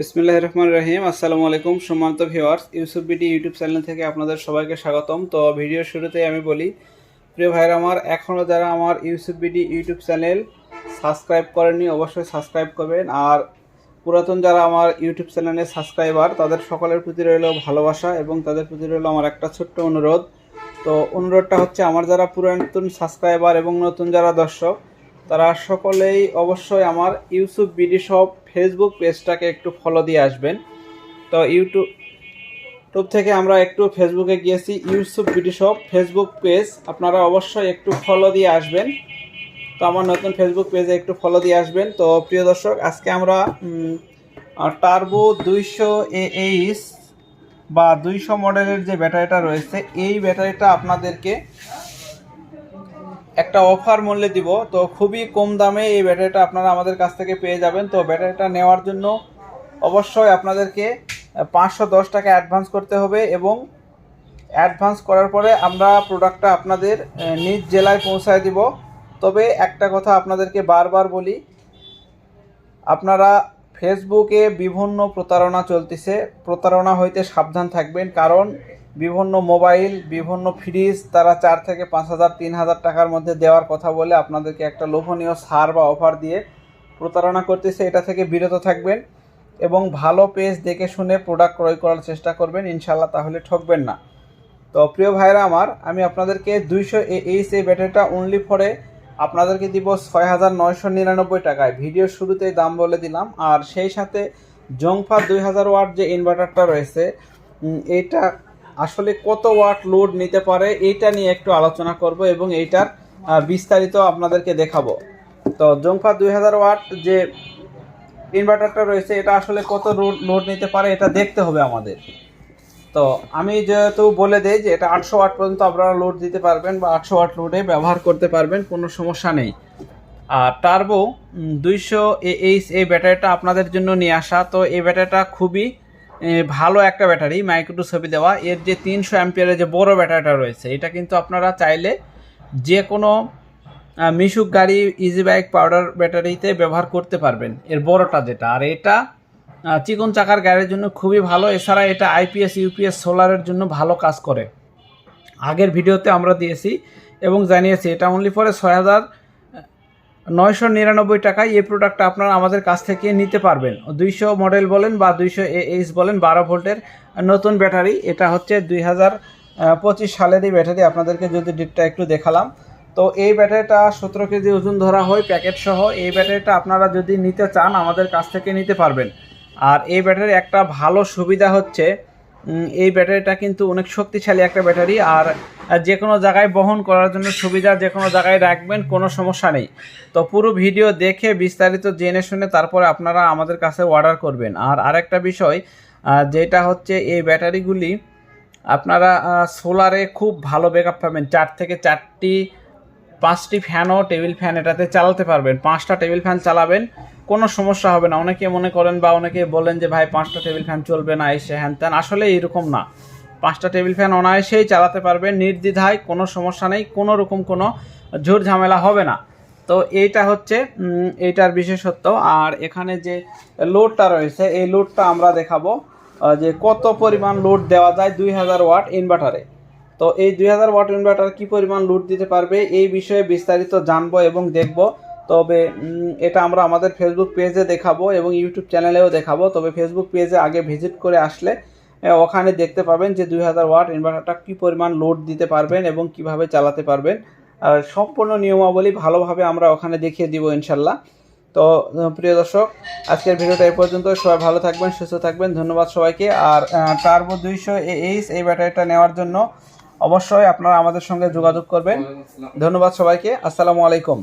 বিসমিল্লাহ রহমান রহিম। আসসালামু আলাইকুম সম্মানিত viewers Yusuf BD YouTube channel থেকে আপনাদের সবাইকে স্বাগতম। তো ভিডিও শুরুতেই আমি বলি, প্রিয় ভাইরা আমার এখনও যারা আমার Yusuf BD YouTube channel subscribe করেননি, অবশ্যই সাবস্ক্রাইব করবেন। আর পুরাতন যারা আমার ইউটিউব চ্যানেলের সাবস্ক্রাইবার, তাদের সকলের প্রতি রইল ভালোবাসা এবং তাদের প্রতি রইল আমার একটা ছোট্ট অনুরোধ। তো অনুরোধটা হচ্ছে, আমার যারা পুরাতন সাবস্ক্রাইবার এবং নতুন যারা দর্শক তারা সকলেই অবশ্যই আমার ইউসুফ বিডি শপ ফেসবুক পেজটাকে একটু ফলো দিয়ে আসবেন। তো ইউটিউব ইউটিউব থেকে আমরা একটু ফেসবুকে গিয়েছি, Yusuf BD shop Facebook page. আপনারা অবশ্যই একটু ফলো দিয়ে আসবেন। তো আমার নতুন ফেসবুক পেজে একটু ফলো দিয়ে আসবেন। তো প্রিয় দর্শক, আজকে আমরা টার্বো দুইশো এইচ বা দুইশো মডেলের যে ব্যাটারিটা রয়েছে, এই ব্যাটারিটা আপনাদেরকে একটা অফার মূল্যে দিব। তো খুবই কম দামে এই ব্যাটারিটা আপনারা আমাদের কাছ থেকে পেয়ে যাবেন। তো ব্যাটারিটা নেওয়ার জন্য অবশ্যই আপনাদেরকে পাঁচশো দশ টাকা অ্যাডভান্স করতে হবে এবং অ্যাডভান্স করার পরে আমরা প্রোডাক্টটা আপনাদের নিজ জেলায় পৌঁছায় দিব। তবে একটা কথা আপনাদেরকে বারবার বলি, আপনারা ফেসবুকে বিভিন্ন প্রতারণা চলতেছে। প্রতারণা হইতে সাবধান থাকবেন কারণ বিভিন্ন মোবাইল, বিভিন্ন ফ্রিজ, তারা চার থেকে পাঁচ হাজার, তিন হাজার টাকার মধ্যে দেওয়ার কথা বলে আপনাদেরকে একটা লোভনীয় সার বা অফার দিয়ে প্রতারণা করতেছে। এটা থেকে বিরত থাকবেন এবং ভালো পেজ দেখে শুনে প্রোডাক্ট ক্রয় করার চেষ্টা করবেন। ইনশাল্লাহ তাহলে ঠকবেন না। তো প্রিয় ভাইরা আমার, আমি আপনাদেরকে দুইশো এইচ এই ব্যাটারিটা অনলি ফরে আপনাদেরকে দিব ছয় হাজার নয়শো নিরানব্বই টাকায়। ভিডিওর শুরুতেই দাম বলে দিলাম। আর সেই সাথে জংফা দুই হাজার ওয়াট যে ইনভার্টারটা রয়েছে এইটা আসলে কত ওয়াট লোড নিতে পারে এইটা নিয়ে একটু আলোচনা করব এবং এইটার বিস্তারিত আপনাদেরকে দেখাবো। তো জংফা দুই হাজার ওয়াট যে ইনভার্টারটা রয়েছে, এটা আসলে কত লোড নিতে পারে এটা দেখতে হবে আমাদের। তো আমি যেহেতু বলে দেই যে এটা আটশো ওয়াট পর্যন্ত আপনারা লোড দিতে পারবেন বা আটশো ওয়াট লোডে ব্যবহার করতে পারবেন, কোনো সমস্যা নেই। আর টার্বো দুইশো এইচ এই ব্যাটারিটা আপনাদের জন্য নিয়ে আসা। তো এই ব্যাটারিটা খুবই ভালো একটা ব্যাটারি মাইক্রো ছবি দেওয়া। এর যে তিনশো অ্যাম্পিয়ারের যে বড় ব্যাটারিটা রয়েছে, এটা কিন্তু আপনারা চাইলে যে কোনো মিশুক গাড়ি ইজি বাইক পাউডার ব্যাটারিতে ব্যবহার করতে পারবেন। এর বড়টা যেটা। আর এটা চিকন চাকার গাড়ির জন্য খুবই ভালো। এছাড়া এটা আইপিএস ইউপিএস সোলারের জন্য ভালো কাজ করে। আগের ভিডিওতে আমরা দিয়েছি এবং জানিয়েছি, এটা অনলি ফরে ছয় হাজার নয়শো নিরানব্বই টাকায় এই প্রোডাক্টটা আপনারা আমাদের কাছ থেকে নিতে পারবেন। দুইশো মডেল বলেন বা দুইশো এইচ বলেন, বারো ভোল্টের নতুন ব্যাটারি। এটা হচ্ছে দুই হাজার পঁচিশ সালেরই ব্যাটারি। আপনাদেরকে যদি ডেটটা একটু দেখালাম। তো এই ব্যাটারিটা সতেরো কেজি ওজন ধরা হয় প্যাকেট সহ। এই ব্যাটারিটা আপনারা যদি নিতে চান, আমাদের কাছ থেকে নিতে পারবেন। আর এই ব্যাটারির একটা ভালো সুবিধা হচ্ছে এই ব্যাটারিটা কিন্তু অনেক শক্তিশালী একটা ব্যাটারি আর যে কোনো জায়গায় বহন করার জন্য সুবিধা যে কোনো জায়গায় রাখবেন, কোনো সমস্যা নেই। তো পুরো ভিডিও দেখে বিস্তারিত জেনে শুনে তারপরে আপনারা আমাদের কাছে অর্ডার করবেন। আর আরেকটা বিষয় যেটা হচ্ছে এই ব্যাটারিগুলি আপনারা সোলারে খুব ভালো ব্যাকআপ পাবেন। চার থেকে চারটি পাঁচটি ফ্যানও টেবিল ফ্যান এটাতে চালাতে পারবেন। পাঁচটা টেবিল ফ্যান চালাবেন, কোনো সমস্যা হবে না। অনেকে মনে করেন বা অনেকে বলেন যে, ভাই, পাঁচটা টেবিল ফ্যান চলবে না, এসে হ্যান ত্যান। আসলে এরকম না। পাঁচটা টেবিল ফ্যান অনায়াসেই চালাতে পারবেন, নির্দ্বিধায় কোনো সমস্যা নেই, কোনো রকম কোনো ঝুট ঝামেলা হবে না। তো এইটা হচ্ছে এইটার বিশেষত্ব। আর এখানে যে লোডটা রয়েছে, এই লোডটা আমরা দেখাবো যে কত পরিমাণ লোড দেওয়া যায় দুই হাজার ওয়াট ইনভার্টারে। তো এই দুই হাজার ওয়াট ইনভার্টার কি পরিমাণ লোড দিতে পারবে এই বিষয়ে বিস্তারিত জানব এবং দেখব। তবে এটা আমরা আমাদের ফেসবুক পেজে দেখাবো এবং ইউটিউব চ্যানেলেও দেখাবো। তবে ফেসবুক পেজে আগে ভিজিট করে আসলে ওখানে দেখতে পাবেন যে দুই হাজার ওয়াট ইনভার্টারটা কী পরিমাণ লোড দিতে পারবেন এবং কীভাবে চালাতে পারবেন। সম্পূর্ণ নিয়মাবলী ভালোভাবে আমরা ওখানে দেখিয়ে দিব ইনশাল্লাহ। তো প্রিয় দর্শক, আজকের ভিডিওটা এই পর্যন্ত। সবাই ভালো থাকবেন, সুস্থ থাকবেন। ধন্যবাদ সবাইকে। আর টার্বো দুইশো এইচ এই ব্যাটারিটা নেওয়ার জন্য অবশ্যই আপনারা আমাদের সঙ্গে যোগাযোগ করবেন। ধন্যবাদ সবাইকে। আসসালামু আলাইকুম।